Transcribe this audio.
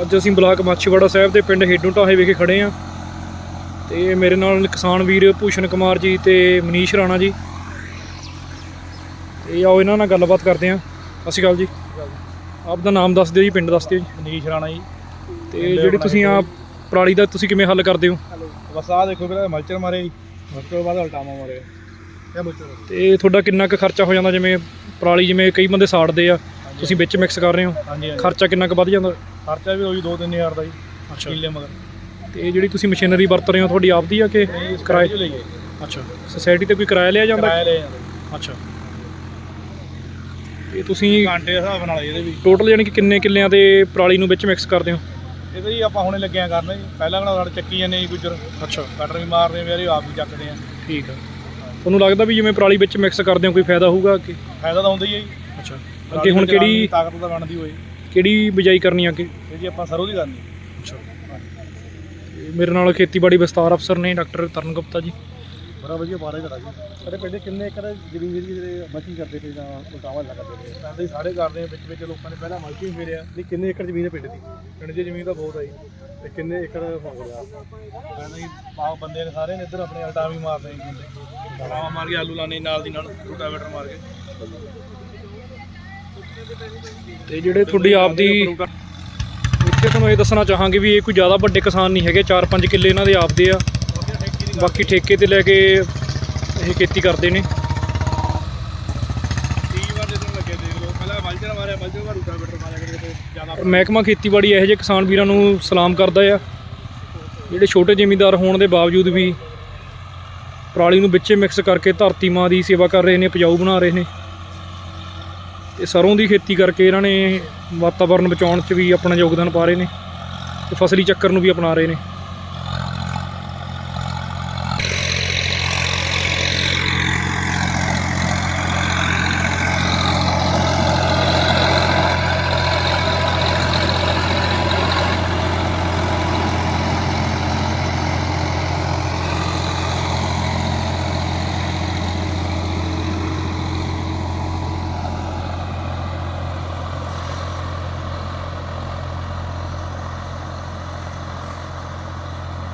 ਅੱਜ ਅਸੀਂ ਬਲਾਕ ਮਾਛੀਵਾੜਾ ਸਾਹਿਬ ਦੇ ਪਿੰਡ ਹੇਡੂ ਢਾਹੇ ਵਿਖੇ ਖੜੇ ਆ ਤੇ ਮੇਰੇ ਨਾਲ ਕਿਸਾਨ ਵੀਰ ਭੂਸ਼ਣ ਕੁਮਾਰ ਜੀ ਤੇ ਮਨੀਸ਼ ਰਾਣਾ ਜੀ। ਤੇ ਆਓ ਇਹਨਾਂ ਨਾਲ ਗੱਲਬਾਤ ਕਰਦੇ ਆ ਸਤਿ ਸ਼੍ਰੀ ਅਕਾਲ ਜੀ। ਆਪ ਦਾ ਨਾਮ ਦੱਸ ਦਿਓ ਜੀ ਪਿੰਡ ਦੱਸ ਦਿਓ ਜੀ। ਮਨੀਸ਼ ਰਾਣਾ ਜੀ। ਤੇ ਜਿਹੜੀ ਤੁਸੀਂ ਆ ਪਰਾਲੀ ਦਾ ਤੁਸੀਂ ਕਿਵੇਂ ਹੱਲ ਕਰਦੇ ਹੋ? ਬਸ ਆਹ ਦੇਖੋ ਪਹਿਲਾਂ ਮਲਚਰ ਮਾਰੇ ਜੀ। ਉਸ ਤੋਂ ਬਾਅਦ ਉਲਟਾਮਾ ਮਾਰੇ ਇਹ ਮਲਚਰ। ਤੇ ਤੁਹਾਡਾ ਕਿੰਨਾ ਕੁ ਖਰਚਾ ਹੋ ਜਾਂਦਾ? ਜਿਵੇਂ ਪਰਾਲੀ ਜਿਵੇਂ ਕਈ ਬੰਦੇ ਸਾੜਦੇ ਆ ਤੁਸੀਂ ਵਿੱਚ ਮਿਕਸ ਕਰ ਰਹੇ ਹੋ। ਖਰਚਾ ਕਿੰਨਾ ਕੁ ਵੱਧ ਜਾਂਦਾ? ਖਰਚਾ ਵੀ ਹੋਈ 2-3000 ਦਾ ਜੀ ਅੱਛਾ। ਕਿੱਲੇ ਮਗਰ। ਤੇ ਜਿਹੜੀ ਤੁਸੀਂ ਮਸ਼ੀਨਰੀ ਵਰਤ ਰਹੇ ਹੋ ਤੁਹਾਡੀ ਆਪਦੀ ਆ ਕਿ ਕਿਰਾਏ ਕਿਰਾਏ ਲਈਏ ਅੱਛਾ ਸੋਸਾਇਟੀ ਤੇ ਕੋਈ ਕਿਰਾਇਆ ਲਿਆ ਜਾਂਦਾ? ਕਿਰਾਇਆ ਲੈ ਜਾਂਦੇ। ਅੱਛਾ। ਤੇ ਤੁਸੀਂ ਘੰਟੇ ਦੇ ਹਿਸਾਬ ਨਾਲ ਇਹਦੇ ਵੀ। ਟੋਟਲ ਯਾਨੀ ਕਿ ਕਿੰਨੇ ਕਿੱਲਿਆਂ ਦੇ ਪਰਾਲੀ ਨੂੰ ਵਿੱਚ ਮਿਕਸ ਕਰਦੇ ਹੋ? ਇਹਦੇ ਜੀ ਆਪਾਂ ਹੁਣੇ ਲੱਗੇ ਆ ਕਰਨ ਜੀ। ਪਹਿਲਾਂ ਕਿਹੜਾ ਸਾਡੇ ਚੱਕੀ ਜਾਂਦੇ ਜੀ ਗੁੱਜਰ। ਅੱਛਾ। ਕਟਰ ਵੀ ਮਾਰਦੇ ਆ ਵੀ ਆਪ ਵੀ ਚੱਕਦੇ ਆ। ਠੀਕ ਆ। ਤੁਹਾਨੂੰ ਲੱਗਦਾ ਵੀ ਜਿਵੇਂ ਪਰਾਲੀ ਵਿੱਚ ਮਿਕਸ ਕਰਦੇ ਹੋ ਕੋਈ ਫਾਇਦਾ ਹੋਊਗਾ ਕਿ ਫਾਇਦਾ ਤਾਂ ਹੁੰਦਾ ਹੀ ਹੈ ਜੀ। ਅੱਛਾ। ਅੱਗੇ ਹੁਣ ਕਿਹੜੀ ਤਾਕਤ ਤਾਂ ਬਣਦੀ ਹੋਏ ਕਿਹੜੀ ਬਿਜਾਈ ਕਰਨੀ ਆ ਅੱਗੇ? ਇਹ ਜੀ ਆਪਾਂ ਸਰੋਂ ਦੀ ਕਰਨੀ। ਅੱਛਾ। ਮੇਰੇ ਨਾਲ ਖੇਤੀਬਾੜੀ ਵਿਸਤਾਰ ਅਫਸਰ ਨੇ ਡਾਕਟਰ ਤਰਨ ਗੁਪਤਾ ਜੀ। ਬੜਾ ਵਧੀਆ ਬਾਰੇ ਕਰਾ ਜੀ ਸਾਡੇ ਪਿੰਡ ਕਿੰਨੇ ਏਕੜ ਜ਼ਮੀਨ ਜਿਹੜੀ ਜਿਹੜੇ ਮਲਚਿੰਗ ਕਰਦੇ ਪਏ ਜਾਂ ਉਲਟਾਵਾ ਲੱਗਦੇ ਪਏ ਸਾਡੇ ਸਾਰੇ ਕਰਦੇ ਆ ਵਿੱਚ ਵਿੱਚ ਲੋਕਾਂ ਨੇ ਪਹਿਲਾਂ ਮਲਚਿੰਗ ਫੇਰਿਆ। ਨਹੀਂ ਕਿੰਨੇ ਏਕੜ ਜ਼ਮੀਨ ਹੈ ਪਿੰਡ ਦੀ? ਪਿੰਡ ਦੀ ਜ਼ਮੀਨ ਤਾਂ ਬਹੁਤ ਆ ਜੀ। ਤੇ ਕਿੰਨੇ ਏਕੜ ਹੋ ਗਿਆ? ਕਹਿੰਦਾ ਜੀ ਆਹ ਬੰਦੇ ਨੇ ਸਾਰੇ ਨੇ ਇੱਧਰ ਆਪਣੇ ਉਲਟਾਵੀ ਵੀ ਮਾਰਦੇ ਬੰਦੇ ਉਲਟਾਵਾ ਮਾਰ ਕੇ ਆਲੂ ਲਾਣੇ ਨਾਲ ਦੀ ਨਾਲ ਰੋਟਾਵੇਟਰ ਮਾਰ ਕੇ। ਤੇ ਜਿਹੜੇ ਤੁਹਾਡੀ ਆਪਦੀ ਇੱਥੇ ਤੁਹਾਨੂੰ ਇਹ ਦੱਸਣਾ ਚਾਹਾਂਗੇ ਵੀ ਇਹ ਕੋਈ ਜ਼ਿਆਦਾ ਵੱਡੇ ਕਿਸਾਨ ਨਹੀਂ ਹੈਗੇ 4-5 ਕਿੱਲੇ ਇਹਨਾਂ ਦੇ ਆਪਦੇ ਆ। ਬਾਕੀ ਠੇਕੇ ਤੇ ਲੈ ਕੇ ਇਹ ਖੇਤੀ ਕਰਦੇ ਨੇ। ਮਹਿਕਮਾ ਖੇਤੀਬਾੜੀ ਇਹੋ ਜਿਹੇ ਕਿਸਾਨ ਵੀਰਾਂ ਨੂੰ ਸਲਾਮ ਕਰਦਾ ਆ। ਜਿਹੜੇ ਛੋਟੇ ਜ਼ਿਮੀਂਦਾਰ ਹੋਣ ਦੇ ਬਾਵਜੂਦ ਵੀ ਪਰਾਲੀ ਨੂੰ ਵਿੱਚੇ ਮਿਕਸ ਕਰਕੇ ਧਰਤੀ ਮਾਂ ਦੀ ਸੇਵਾ ਕਰ ਰਹੇ ਨੇ ਪਜਾਊ ਬਣਾ ਰਹੇ ਨੇ। ਤੇ ਸਰੋਂ ਦੀ ਖੇਤੀ ਕਰਕੇ ਇਹਨਾਂ ਨੇ ਵਾਤਾਵਰਨ ਬਚਾਉਣ 'ਚ ਵੀ ਆਪਣਾ ਯੋਗਦਾਨ ਪਾ ਰਹੇ ਨੇ ਤੇ ਫਸਲੀ ਚੱਕਰ ਨੂੰ ਵੀ ਅਪਣਾ ਰਹੇ ਨੇ।